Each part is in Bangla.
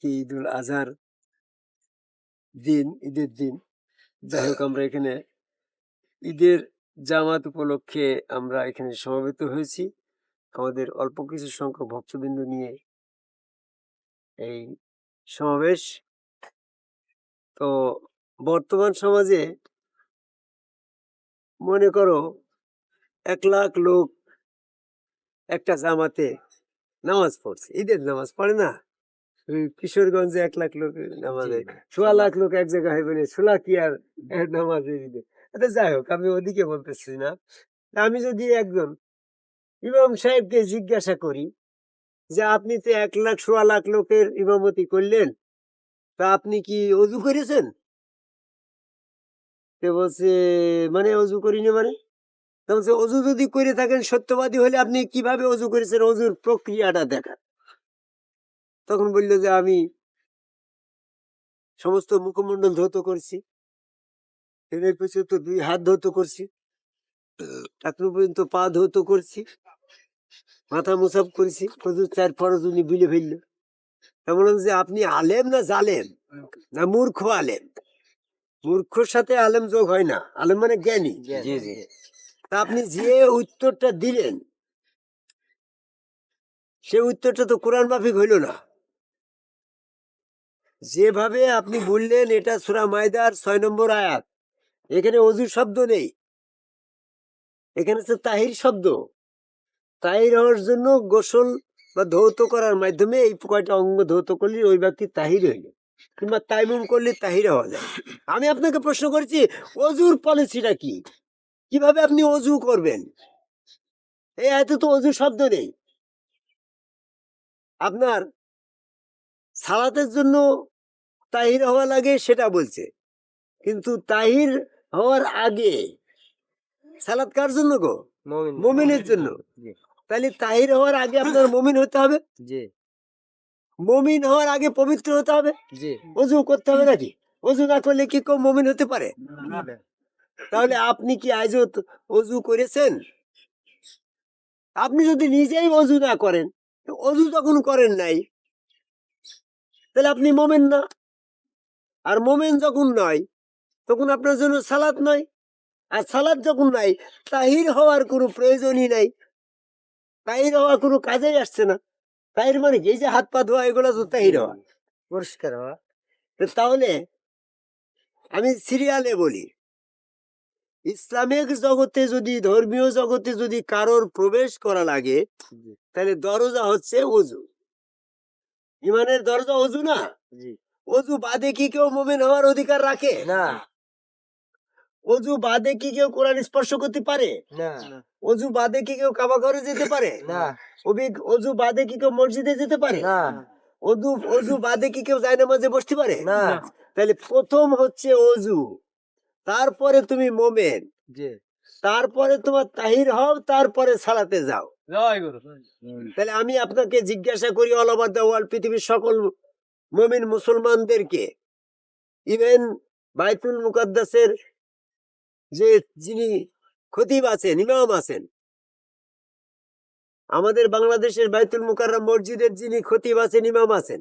আজকে ঈদুল আজহার দিন, ঈদের দিন। যাই হোক আমরা এখানে ঈদের জামাত উপলক্ষে আমরা এখানে সমবেত হয়েছি। আমাদের অল্প কিছু সংখ্যক ভক্তবৃন্দ নিয়ে এই সমাবেশ। তো বর্তমান সমাজে মনে করো এক লাখ লোক একটা জামাতে নামাজ পড়ছে। ঈদের নামাজ পড়ে না? কিশোরগঞ্জে এক লাখ লোক নামাজে। সোয়া লাখ লোক এক জায়গায় হইবে না সোলা কি আর নামাজে আচ্ছা যাই হোক আমি ওদিকে বলতেছি না। আমি যদি একজন ইমাম সাহেবকে জিজ্ঞাসা করি যে আপনি তো এক লাখ সোয়া লাখ লোকের ইমামতি করলেন তা আপনি কি অজু করেছেন? সে বলছে মানে অজু করিনি মানে? অজু যদি করে থাকেন সত্যবাদী হলে আপনি কীভাবে অজু করেছেন? অজুর প্রক্রিয়াটা দেখা তখন বলল যে আমি সমস্ত মুখমণ্ডল ধৌত করছি। এর পর্যন্ত দুই হাত ধৌত করছি। এখনও পর্যন্ত পা ধৌত করছি। মাথা মুসাফ করেছি। ফজর চার ফরজ উনি বুঝে ফেলল। তা বললাম যে আপনি আলেম না জালেম? না মূর্খ আলেম? মূর্খর সাথে আলেম যোগ হয় না। আলেম মানে জ্ঞানী। তা আপনি যে উত্তরটা দিলেন সে উত্তরটা তো কোরআন মাফিক হইল না। যেভাবে আপনি বললেন, এটা সুরা মায়দার ছয় নম্বর আয়াত। এখানে অজু শব্দ নেই। এখানে তো তাহির শব্দ। তাহির হওয়ার জন্য গোসল বা ধৌত করার মাধ্যমে এই কয়টা অঙ্গ ধৌত করলে ওই ব্যক্তি তাহির হইল কিংবা তাইমুম করলে তাহির হওয়া যায়। আমি আপনাকে প্রশ্ন করেছি, অজুর পলিসিটা কি? কীভাবে আপনি অজু করবেন? এই এত তো অজু শব্দ নেই। আপনার সালাতের জন্য তাহির হওয়া লাগে সেটা বলছে। কিন্তু তাহির হওয়ার আগে সালাত কার জন্য গো? মমিন। মমিনের জন্য। তাহলে তাহির হওয়ার আগে আপনার মমিন হতে হবে? মমিন হওয়ার আগে পবিত্র হতে হবে? অজু করতে হবে নাকি? অজু না করলে কি কেউ মমিন হতে পারে? তাহলে আপনি কি আজও তো অজু করেছেন? আপনি যদি নিজেই অজু না করেন অজু যখন করেন নাই। তাহলে আপনি মোমেন না। আর মোমেন যখন নয় তখন আপনার জন্য সালাদ নয় আর সালাদ যখন নাই তাহির হওয়ার কোনো প্রয়োজনই নাই। তাহির হওয়ার কোনো কাজেই আসছে না। তাহির মানে এই যে হাত পা ধোয়া এগুলো তো তাহির হওয়া। পরিষ্কার হওয়া। তো তাহলে আমি সিরিয়ালে বলি। ইসলামিক জগতে যদি ধর্মীয় জগতে যদি কারোর প্রবেশ করা লাগে তাহলে দরজা হচ্ছে অজু ইমানের দরজা অজু না? অজু বাদে কি কেউ মোমেন হওয়ার অধিকার রাখে? না। অজু বাদে কি কেউ কোরআন স্পর্শ করতে পারে? না। অজু বাদে কি কেউ কাবা ঘরে যেতে পারে? না। অজু বাদে কি কেউ মসজিদে যেতে পারে? না। অজু অজু বাদে কি কেউ জায়নামাজে বসতে পারে? না। তাহলে প্রথম হচ্ছে অজু। তারপরে তুমি মোমেন। তারপরে তোমার তাহির হও তারপরে সালাতে যাও। জয় গুরু তাহলে আমি আপনাকে জিজ্ঞাসা করি অল ওভার দ্য ওয়ার্ল্ড পৃথিবীর সকল মমিন মুসলমানদেরকে ইভেন বাইতুল মুকাদ্দাসের যে যিনি খতিব আছেন ইমাম আছেন আমাদের বাংলাদেশের বাইতুল মুকাররম মসজিদের যিনি খতিব আছেন ইমাম আছেন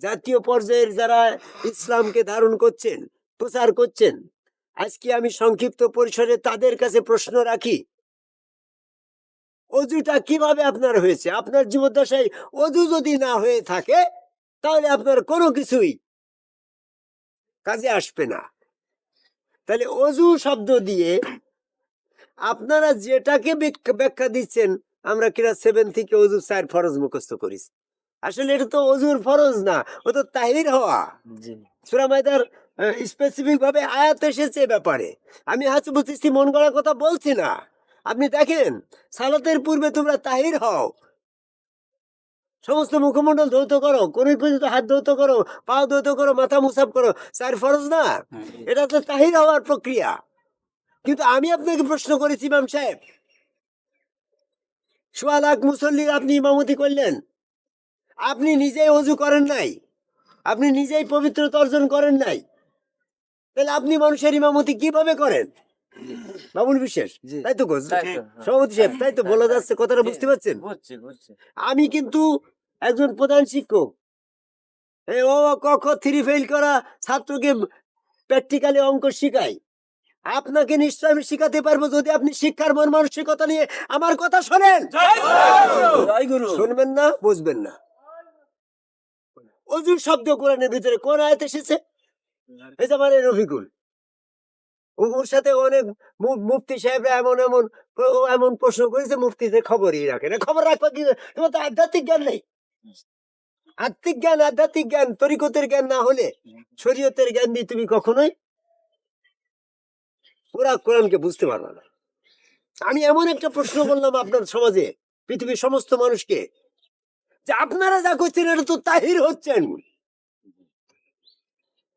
জাতীয় পর্যায়ের যারা ইসলামকে ধারণ করছেন প্রচার করছেন আজকে আমি সংক্ষিপ্ত পরিসরে তাদের কাছে প্রশ্ন রাখি অজুটা কীভাবে আপনার হয়েছে? আপনার জীবদ্দশায় অজু যদি না হয়ে থাকে তাহলে আপনার কোনো কিছুই কাজে আসবে না। তাহলে অজু শব্দ দিয়ে আপনারা যেটাকে ব্যাখ্যা- দিচ্ছেন আমরা কিনা সেভেন থেকে অজু চার ফরজ মুখস্থ করি। আসলে এটা তো অজুর ফরজ না ও তো তাহির হওয়া। জি। সুরা মাইদার স্পেসিফিক ভাবে আয়াত এসেছে ব্যাপারে। আমি হাসিবুল চিস্তি মন গড়া কথা বলছি না। আপনি দেখেন সালাতের পূর্বে তোমরা তাহির হও। সমস্ত মুখমণ্ডল ধৌত করো কোন পর্যন্ত হাত ধৌত করো পা ধৌত করো মাথা মুসাফ করো চার ফরজ না? এটা তো তাহির হওয়ার প্রক্রিয়া। কিন্তু আমি আপনাকে প্রশ্ন করেছি ইমাম সাহেব। সোয়া লাখ মুসল্লির আপনি ইমামতি করলেন। আপনি নিজেই অজু করেন নাই। আপনি নিজেই পবিত্রতা অর্জন করেন নাই। তাহলে আপনি মানুষের ইমামতি কীভাবে করেন? বাবুল বিশেষ জি। তাই তো তাই তো, হ্যাঁ। সভাপতি সাহেব তাই তো বলা যাচ্ছে কথাটা বুঝতে পারছেন? আমি কিন্তু একজন প্রধান শিক্ষক। ও থ্রি ফেল করা ছাত্রকে প্র্যাকটিক্যালি অঙ্ক শিখাই আপনাকে নিশ্চয় আমি শিখাতে পারব যদি আপনি শিক্ষার মন মানসিকতা নিয়ে আমার কথা শোনেন। শুনবেন না বুঝবেন না। অজুর শব্দ কোরআনের ভিতরে কোন আয়াত এসেছে? এই যে আমার এই রফিকুল। ওর সাথে অনেক মুফতি সাহেবরা এমন এমন এমন প্রশ্ন করেছে, মুফতিদের খবরই রাখে না। খবর রাখবা কি তোমার তো আধ্যাত্মিক জ্ঞান নেই। আত্মিক জ্ঞান, আধ্যাত্মিক জ্ঞান, তরিকতের জ্ঞান না হলে শরীয়তের জ্ঞান দিয়ে তুমি কখনোই পুরা কোরআনকে বুঝতে পারবে না। আমি এমন একটা প্রশ্ন করলাম আপনার সমাজে, পৃথিবীর সমস্ত মানুষকে, যে আপনারা যা করছেন, এটা তো তাহির হচ্ছেন।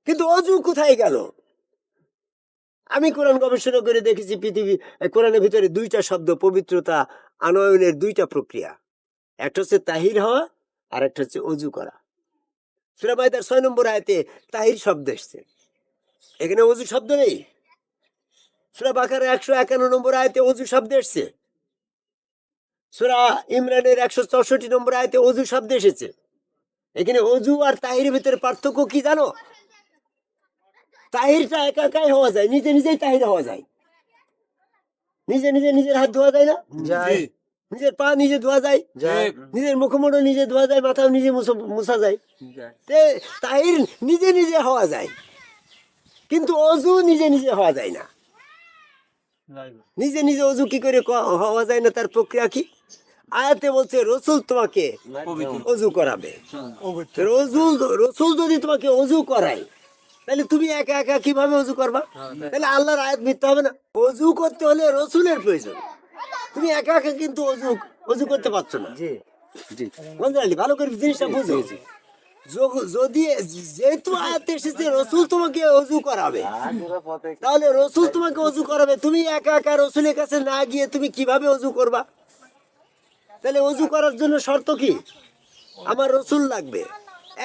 কিন্তু অজু কোথায় গেল? আমি কোরআন গবেষণা করে দেখেছি পৃথিবী কোরআনের ভিতরে দুইটা শব্দ, পবিত্রতা, আনয়নের দুইটা প্রক্রিয়া। একটা হচ্ছে তাহির হওয়া, আর একটা হচ্ছে অজু করা। সুরাবাইদার ছয় নম্বর আয়তে তাহির শব্দ এসছে। এখানে অজু শব্দ নেই? সুরা বাকার একশো একান্ন নম্বর আয়তে অজু শব্দ এসছে? সুরা ইমরানের একশো চৌষট্টি নম্বর আয়তে অজু শব্দ এসেছে। এখানে অজু আর তাহিরের ভিতরে পার্থক্য কি জানো? তাহিরটা একা একাই হওয়া যায় নিজে নিজেই তাহির হওয়া যায়। নিজে নিজে নিজের হাত ধোয়া যায় না? যায়। নিজের পা নিজে ধোয়া যায় নিজের মুখমণ্ডল নিজে ধোয়া যায় মাথাও নিজে মুছ- যায়। তাহির নিজে নিজে হওয়া যায়। কিন্তু অজু নিজে নিজে হওয়া যায় না। নিজে নিজে অজু কি করে ক- হওয়া যায় না তার প্রক্রিয়া কি? আয়াতে বলছে রসুল তোমাকে অজু করাবে। রসুল রসুল যদি তোমাকে অজু করায় তাহলে তুমি একা একা কীভাবে অজু করবা? তাহলে আল্লাহর আয়াত মিথ্যা হবে না। অজু করতে হলে রসুলের প্রয়োজন। তুমি একা একা কিন্তু অজু অজু করতে পারছ না। জি। জি। ভালো করে জিনিসটা বুঝো। যদি যেহেতু আয়াতে এসেছে রসুল তোমাকে অজু করাবে। তাহলে রসুল তোমাকে অজু করাবে। তুমি একা একা রসুলের কাছে না গিয়ে তুমি কীভাবে অজু করবা? তাহলে অজু করার জন্য শর্ত কি? আমার রসুল লাগবে।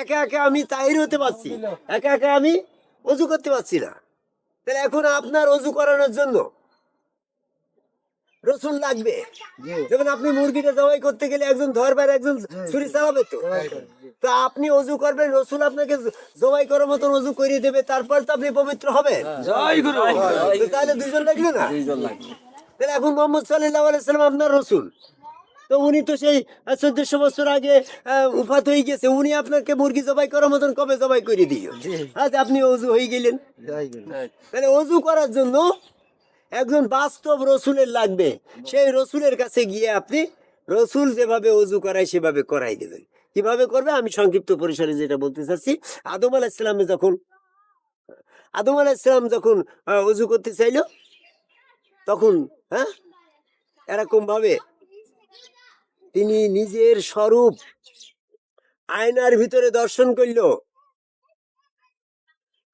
একা একা আমি তাহির হতে পারছি। একা একা আমি অজু করতে পারছি না। তাহলে এখন আপনার অজু করানোর জন্য রসুল লাগবে। যেমন আপনি মুরগিটা জবাই করতে গেলে একজন ধরবার একজন ছুরি চালাবে তো। তো আপনি অজু করবেন রসুন আপনাকে জবাই করার মতন অজু করিয়ে দেবে তারপর তো আপনি পবিত্র হবে তাহলে দুইজন লাগবে না? তাহলে এখন মোহাম্মদ সাল্লাহ আলাইসালাম আপনার রসুল তো উনি তো সেই চোদ্দশো বছর আগে উফাত হয়ে গেছে। উনি আপনাকে মুরগি জবাই করার মতন কবে জবাই করে দিও আজ আপনি অজু হয়ে গেলেন। তাহলে অজু করার জন্য একজন বাস্তব রসুলের লাগবে। সেই রসুলের কাছে গিয়ে আপনি রসুল যেভাবে অজু করায় সেভাবে করাই দেবেন। কীভাবে করবে? আমি সংক্ষিপ্ত পরিসরে যেটা বলতে চাচ্ছি। আদম আলাহিসামে যখন আদম আলাহিসাম যখন আহ, অজু করতে চাইল তখন হ্যাঁ এরকম ভাবে তিনি নিজের স্বরূপ আয়নার ভিতরে দর্শন করল।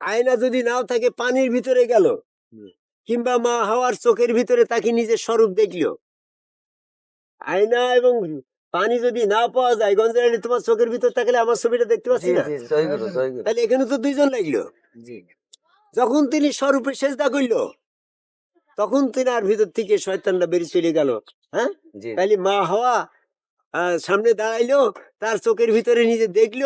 আয়না যদি নাও থাকে পানির ভিতরে গেল। কিংবা মা হাওয়ার চোখের ভিতরে তাকে নিজের স্বরূপ দেখল। আয়না এবং পানি যদি না পাওয়া যায় গঞ্জারানি তোমার চোখের ভিতর থাকলে আমার ছবিটা দেখতে পাচ্ছি না? তাহলে এখানে তো দুইজন লাগল। যখন তিনি স্বরূপে সেজদা করল তখন তিনি আর ভিতর থেকে শয়তানটা বেরিয়ে চলে গেল হ্যাঁ? তাহলে মা হওয়া সামনে দাঁড়াইলো তার চোখের ভিতরে নিজে দেখল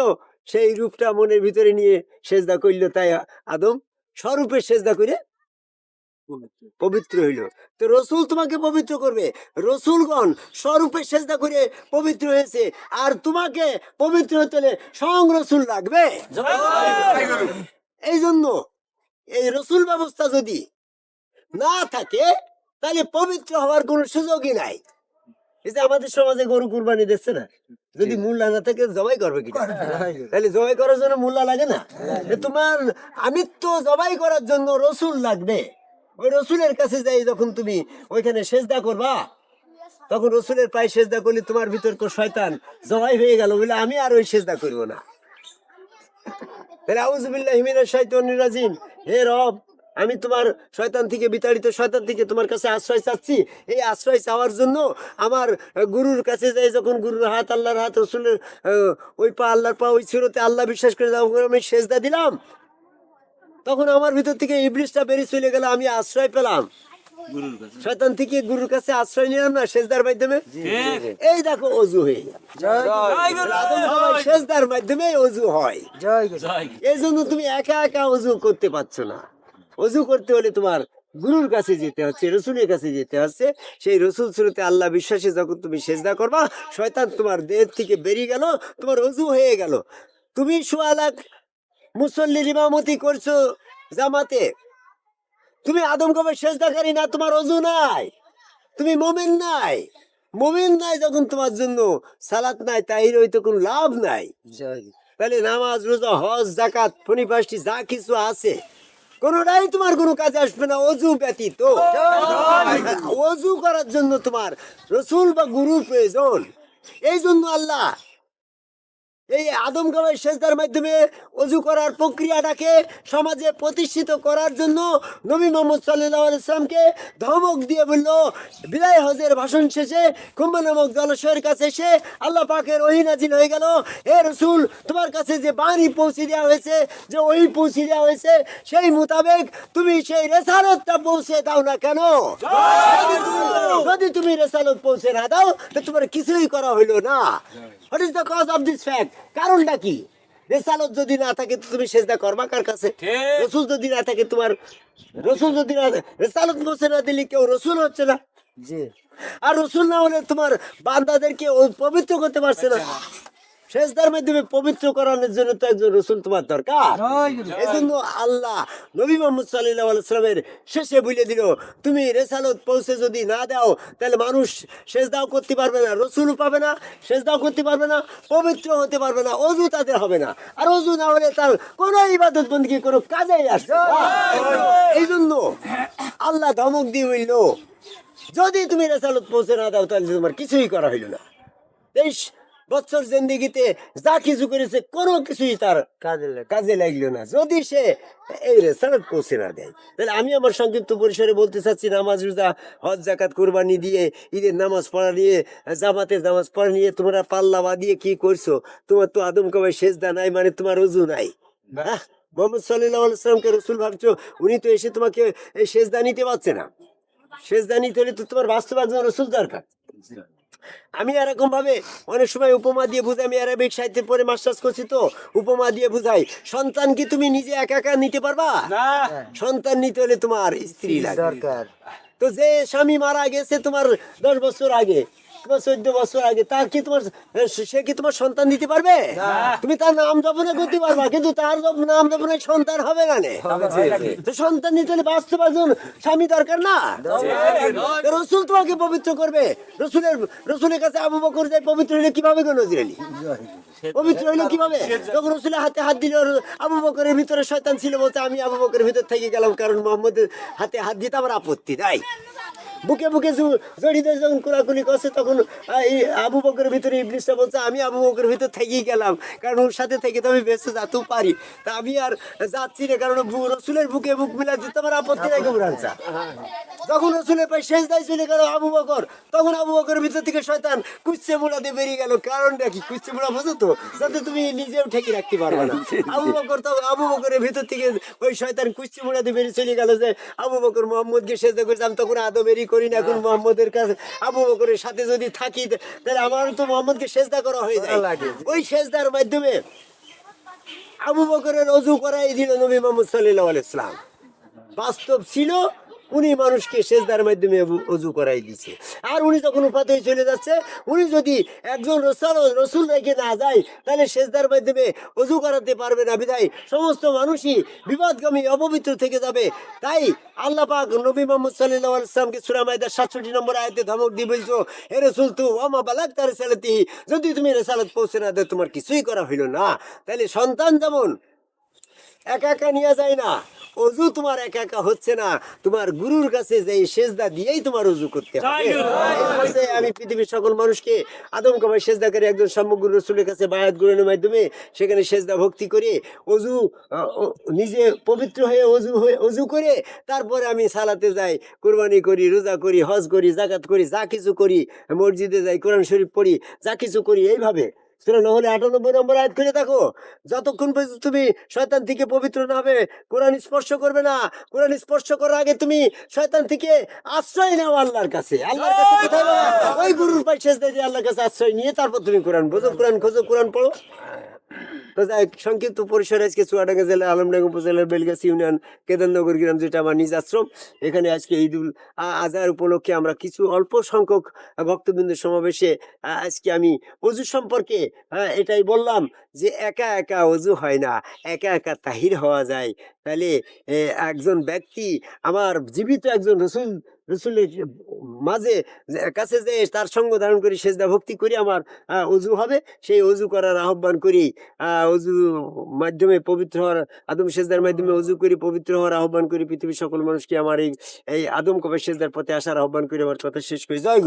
সেই রূপটা মনের ভিতরে নিয়ে সেজদা করল তাই আদম স্বরূপে সেজদা করে পবিত্র হইল। তো রসুল তোমাকে পবিত্র করবে। রসুলগণ স্বরূপে সেজদা করে পবিত্র হয়েছে। আর তোমাকে পবিত্র হতে হলে স্বয়ং রসুল লাগবে। এই জন্য এই রসুল ব্যবস্থা যদি না থাকে তাহলে পবিত্র হওয়ার কোনো সুযোগই নাই। এই যে আমাদের সমাজে গরু কুরবানি দিচ্ছে না যদি মূল্যা না থাকে জবাই করবে কি তাহলে জবাই করার জন্য মূল্যা লাগে না? তোমার আমিত্ব জবাই করার জন্য রসুল লাগবে। ওই রসুলের কাছে যাই যখন তুমি ওইখানে সেজদা করবা তখন রসুলের পায়ে সেজদা করলে তোমার ভিতর কো শয়তান জবাই হয়ে গেল বলে আমি আর ওই সেজদা করব না। তাহলে আউজুবিল্লাহ হিমিনার শয়তানির রাজিম। হে রব আমি তোমার শয়তান থেকে বিতাড়িত শয়তান থেকে তোমার কাছে আশ্রয় চাচ্ছি। এই আশ্রয় চাওয়ার জন্য আমার গুরুর কাছে যাই যখন গুরুর হাত আল্লাহর হাত রসুলের ওই পা আল্লাহর পা ওই ছিরতে আল্লাহ বিশ্বাস করে আমি সেজদা দিলাম। তখন আমার ভিতর থেকে ইবলিশটা বেরিয়ে চলে গেল আমি আশ্রয় পেলাম। শয়তান থেকে গুরুর কাছে আশ্রয় নিলাম না সেজদার মাধ্যমে। এই দেখো অজু হয়ে সেজদার মাধ্যমে অজু হয়। এই জন্য তুমি একা একা অজু করতে পারছ না। অজু করতে হলে তোমার গুরুর কাছে যেতে হচ্ছে, রসুলের কাছে যেতে হচ্ছে। সেই রসুল শুরুতে আল্লাহ বিশ্বাসে যখন তুমি সেজদা করবা, শয়তান তোমার দেহ থেকে বেরিয়ে গেল, তোমার অজু হয়ে গেল। তুমি সোয়া লাখ মুসল্লির ইমামতি করছ জামাতে। তুমি আদম কবে সেজদাকারী না, তোমার অজু নাই। তুমি মোমেন নাই। মোমেন নাই যখন তোমার জন্য সালাত নাই তাই হয়তো কোনো লাভ নাই। তাহলে নামাজ, রোজা, হজ জাকাত পাঁচটি যা কিছু আছে। কোনোটাই তোমার, কোনো কাজে আসবে না, অজু ব্যতীত। অজু করার জন্য তোমার রসুল বা গুরু প্রয়োজন। এই জন্য আল্লাহ এই আদম গামের সেজদার মাধ্যমে অজু করার প্রক্রিয়াটাকে সমাজে প্রতিষ্ঠিত করার জন্য নবী মোহাম্মদ সাল্লাহ ইসলামকে ধমক দিয়ে বলল, বিদায় হজের ভাষণ শেষে কুম্ভ নামক জলাশয়ের কাছে এসে আল্লাহ পাকের নাজিল হয়ে গেল। হে রসুল, তোমার কাছে যে বাণী পৌঁছে দেওয়া হয়েছে, যে ওই পৌঁছে দেওয়া হয়েছে, সেই মোতাবেক তুমি সেই রেসালতটা পৌঁছে দাও না কেন? যদি তুমি রেসালত পৌঁছে না দাও, তো তোমার কিছুই করা হইল না। What is the cause of this fact কারণটা কি? রেসালত যদি না থাকে তো তুমি সেজদা করবা কার কাছে। রসুল যদি না থাকে তোমার রসুল যদি না রেসালত বসে না দিলে কেউ রসুল হচ্ছে না। জি। আর রসুল না হলে তোমার বান্দাদেরকে পবিত্র করতে পারছে না। সেজদার মাধ্যমে পবিত্র করানোর জন্য তো একজন রসুল তোমার দরকার। এই জন্য আল্লাহ নবী মোহাম্মদ সাল্লাহ সাল্লামের শেষে বলে দিল তুমি রেসালত পৌঁছে যদি না দাও তাহলে মানুষ সেজদাও করতে পারবে না রসুলও পাবে না সেজদাও করতে পারবে না পবিত্র হতে পারবে না অজু তাদের হবে না। আর অজু না হলে তার কোনো ইবাদত বন্দী কোনো কাজেই আসবে এই জন্য আল্লাহ ধমক দিয়ে হইল যদি তুমি রেসালত পৌঁছে না দাও তাহলে তোমার কিছুই করা হইল না। তেইশ বছর জিন্দিগিতে যা কিছু করেছে কোনো কিছুই তার কাজে কাজে লাগল না। যদি সে এই রেসালত পৌঁছে না দেয়। তাহলে আমি আমার সংক্ষিপ্ত পরিসরে বলতে চাচ্ছি নামাজ রোজা হজ জাকাত কোরবানি দিয়ে ঈদের নামাজ পড়া নিয়ে জামাতে নামাজ পড়া নিয়ে তোমরা পাল্লা বাদিয়ে কি করছ? তোমার তো আদম কবাই সেজদা নাই মানে তোমার অজু নাই। হ্যাঁ? মোহাম্মদ সাল্লাহ সাল্লামকে রসুল ভাবছ উনি তো এসে তোমাকে সেজদা নিতে পারছে না। সেজদা নিতে হলে তো তোমার বাস্তব একজন রসুল দরকার। আমি এরকম ভাবে অনেক সময় উপমা দিয়ে বুঝাই আমি অ্যারাবিক সাহিত্যে পরে মাস্টার্স করছি তো উপমা দিয়ে বুঝাই। সন্তান কি তুমি নিজে একা একা নিতে পারবা? সন্তান নিতে হলে তোমার স্ত্রী লাগে দরকার। তো যে স্বামী মারা গেছে তোমার দশ বছর আগে চোদ্দ বছর আগে তার কি তোমার সে কি তোমার সন্তান দিতে পারবে? তুমি তার নাম জপনে করতে পারবা কিন্তু তার নাম জপনে সন্তান হবে না সন্তান নিতে হলে বাস্তব একজন স্বামী দরকার না? রসুল তোমাকে পবিত্র করবে। রসুলের রসুলের কাছে আবু বকর যায় পবিত্র হইলে কীভাবে গো নজির আলী? পবিত্র হইল কীভাবে? যখন রসুলের হাতে হাত দিল আবু বকরের ভিতরে শয়তান ছিল বলতে আমি আবু বকরের ভিতর থেকে গেলাম কারণ মোহাম্মদের হাতে হাত দিতে আমার আপত্তি তাই বুকে বুকে জু- জড়িত যখন কোলাকুলি করছে, তখন এই আবু বকরের ভিতরে ইবলিশটা বলছে, আমি আবু বকরের ভিতর থেকেই গেলাম, কারণ ওর সাথে থেকে তো আমি বেঁচে যেতেও পারি। তা আমি আর যাচ্ছি না, কারণ রসুলের বুকে বুক মিলা দিতে আমার আপত্তি নাই গোবরানসা যখন রসুলের পায়ে শেষ দায় চলে গেল আবু বকর, তখন আবু বকরের ভিতর থেকে শয়তান কুচ্ছে মোড়াতে বেরিয়ে গেল। কারণটা কি? কুচ্ছে মোড়া বোঝো তো, যাতে তুমি নিজেও ঠেকে রাখতে পারবে না। আবু বকর তো, আবু বকরের ভিতর থেকে ওই শয়তান কুচ্ছে মোড়াতে বেরিয়ে চলে গেল যে, আবু বকর মোহাম্মদকে শেষ আমি তখন আদমেরই করি না এখন মোহাম্মদের কাছে। আবু বকরের সাথে যদি থাকি তাহলে আমার তো মোহাম্মদকে সেজদা করা হয়ে যায়। ওই সেজদার মাধ্যমে আবু বকরের অজু করাই দিল নবী মোহাম্মদ সাল্লাহ ইসলাম বাস্তব ছিল উনি মানুষকে সেজদার মাধ্যমে অজু- করাই দিছে। আর উনি যখন উপাত চলে যাচ্ছে, উনি যদি একজন রসুল রসুল রেখে না যায়, তাহলে সেজদার মাধ্যমে অজু করাতে পারবে না বিধায় সমস্ত মানুষই বিবাদগামী, অপবিত্র থেকে যাবে। তাই আল্লাহ পাক নবী মোহাম্মদ সাল্লাহ ইসলামকে সুরা মাইদার সাতষট্টি নম্বর আয়তে ধমক দিয়ে বলছো, হে রসুল তু ওমা বালাক তার সালাতি যদি তুমি রেসালত পৌঁছে না দেয় তোমার কিছুই করা হইল না। তাহলে সন্তান যেমন একা একা নিয়ে যায় না অজু তোমার একা একা হচ্ছে না। তোমার গুরুর কাছে যে সেজদা দিয়েই তোমার অজু করতে হবে। আমি পৃথিবীর সকল মানুষকে আদম কামাই সেজদা করে একজন সমগ্র রসুলের কাছে বায়াত গ্রহণের মাধ্যমে সেখানে সেজদা ভক্তি করে অজু নিজে পবিত্র হয়ে অজু হয়ে অজু করে তারপরে আমি সালাতে যাই কোরবানি করি রোজা করি হজ করি জাকাত করি যা কিছু করি মসজিদে যাই কোরআন শরীফ পড়ি যা কিছু করি এইভাবে সুরা নহলে আটানব্বই নম্বর আয়াত খুঁজে দেখো। যতক্ষণ পর্যন্ত তুমি শয়তান থেকে পবিত্র না হবে, কোরআন স্পর্শ করবে না। কোরআন স্পর্শ করার আগে তুমি শয়তান থেকে আশ্রয় নাও আল্লাহর কাছে। আল্লাহর কাছে কোথায় ওই গুরুর পাই শেষ দিয়ে আল্লাহর কাছে আশ্রয় নিয়ে তারপর তুমি কোরআন বোঝো। কোরআন খোঁজো, কোরআন পড়ো। সংক্ষিপ্ত পরিসরে আজকে চুয়াডাঙ্গা জেলা, আলমডাঙ্গা উপজেলার বেলগাছ ইউনিয়ন, কেদারনগর গ্রাম, যেটা আমার নিজ আশ্রম, এখানে আজকে ঈদুল উল আজহার উপলক্ষে আমরা কিছু অল্প সংখ্যক ভক্তবৃন্দ সমাবেশে আজকে আমি অজু সম্পর্কে এটাই বললাম যে একা একা অজু হয় না, একা একা তাহির হওয়া যায়। তাহলে একজন ব্যক্তি, আমার জীবিত একজন রসুল, রসুলের মাঝে কাছে যে, তার সঙ্গ ধারণ করি, সেজদা ভক্তি করি, আমার অজু হবে, সেই অজু করার আহ্বান করি অজু মাধ্যমে পবিত্র হওয়ার, আদম সেজদার মাধ্যমে অজু করি, পবিত্র হওয়ার আহ্বান করি, পৃথিবীর সকল মানুষকে আমার এই এই আদম কবে সেজদার পথে আসার আহ্বান করি, আমার কথা শেষ করি। জয়